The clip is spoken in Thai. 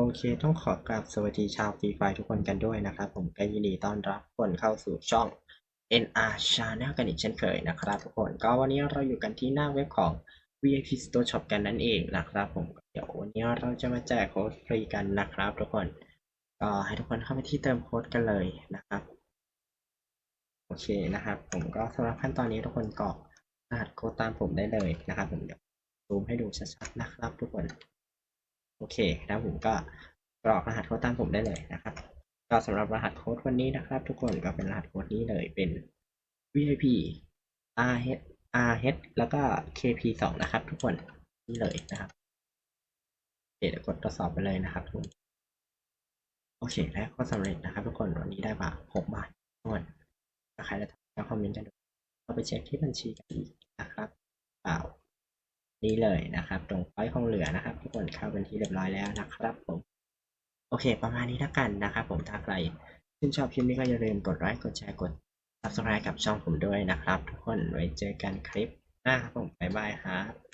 โอเค ต้องขอกราบสวัสดีชาวฟรีไฟทุกคนกันด้วยนะครับผมก็ยินดีต้อนรับทุกคนเข้าสู่ช่อง NR Channel กันอีกเช่นเคยนะครับทุกคนก็วันนี้เราอยู่กันที่หน้าเว็บของ VIP Store Shop กันนั่นเองนะครับผมเดี๋ยววันนี้เราจะมาแจกโค้ดฟรีกันนะครับทุกคนก็ให้ทุกคนเข้าไปที่เติมโค้ดกันเลยนะครับโอเคนะครับ ผมก็สำหรับขั้นตอนนี้ทุกคนกรอกรหัสโค้ดตามผมได้เลยนะครับ ผมเดี๋ยวซูมให้ดูชัดๆนะครับ ทุกคน โอเค แล้วผมก็กรอกรหัสโค้ดตามผมได้เลยนะครับ ก็สำหรับรหัสโค้ดวันนี้นะครับ ทุกคนก็เป็นรหัสโค้ดนี้เลยเป็น VIP RH RH แล้วก็ KP 2นะครับ ทุกคนนี่เลยนะครับเดี๋ยวกดทดสอบไปเลยนะครับทุกคนโอเคและก็สำเร็จนะครับ ทุกคนวันนี้ได้มา6บาททุกคนถ้าใครจะทำก็คอมเมนต์กันดูเราไปเช็คที่บัญชีกันอีกนะครับ นี่เลยนะครับ ตรงไฟของเหลือนะครับ ทุกคนเข้าเป็นที่เรียบร้อยแล้วนะครับผมโอเค ประมาณนี้แล้วกันนะครับผมถ้าใครชื่นชอบคลิปนี้ก็อย่าลืมกดไลค์กดแชร์กด subscribe กับช่องผมด้วยนะครับ ทุกคนไว้เจอกันคลิปหน้าครับผมบ๊ายบายครับ